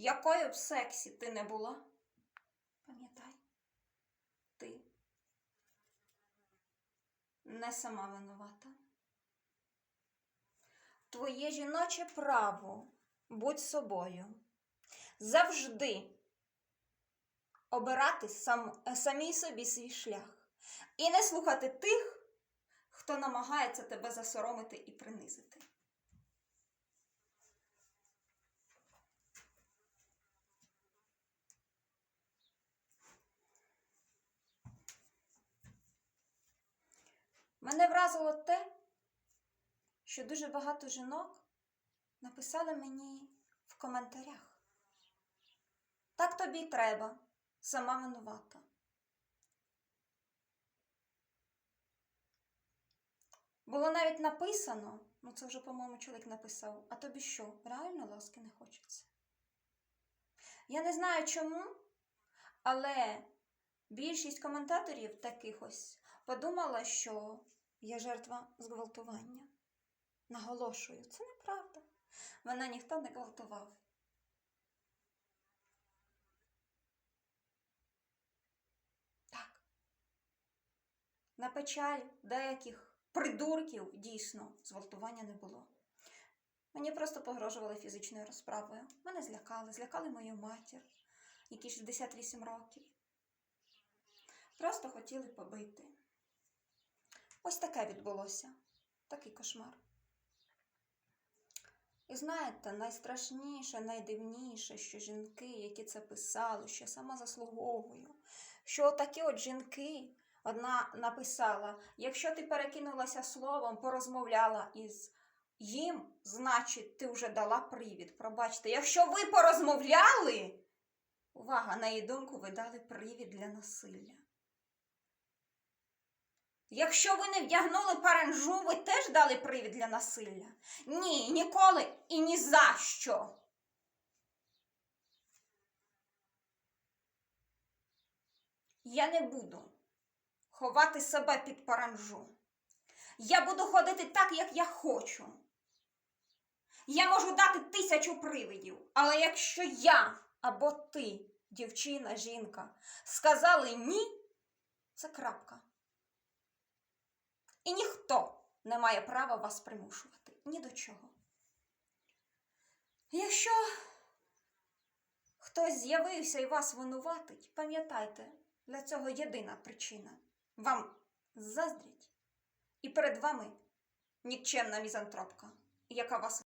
якою б сексі ти не була, пам'ятай, ти не сама винувата. Твоє жіноче право будь собою. Завжди обирати сам, самій собі свій шлях і не слухати тих, хто намагається тебе засоромити і принизити. Мене вразило те, що дуже багато жінок написали мені в коментарях. Так тобі треба, сама винувата. Було навіть написано, ну це вже, по-моєму, чоловік написав, а тобі що, реально ласки не хочеться? Я не знаю чому, але більшість коментаторів таких ось подумала, що я жертва зґвалтування. Наголошую, це неправда. Мене ніхто не гвалтував. Так. На печаль деяких придурків дійсно зґвалтування не було. Мені просто погрожували фізичною розправою. Мене злякали, злякали мою матір, якій 68 років. Просто хотіли побити. Ось таке відбулося. Такий кошмар. І знаєте, найстрашніше, найдивніше, що жінки, які це писали, що я сама заслуговую, що такі от жінки, одна написала: якщо ти перекинулася словом, порозмовляла із їм, значить, ти вже дала привід. Пробачте, якщо ви порозмовляли, увага, на її думку, ви дали привід для насилля. Якщо ви не вдягнули паранжу, ви теж дали привід для насилля? Ні, ніколи і ні за що. Я не буду ховати себе під паранжу. Я буду ходити так, як я хочу. Я можу дати тисячу привидів, але якщо я або ти, дівчина, жінка, сказали ні, це крапка. І ніхто не має права вас примушувати ні до чого. Якщо хтось з'явився і вас винуватить, пам'ятайте, для цього єдина причина. Вам заздрять, і перед вами нікчемна мізантропка, яка вас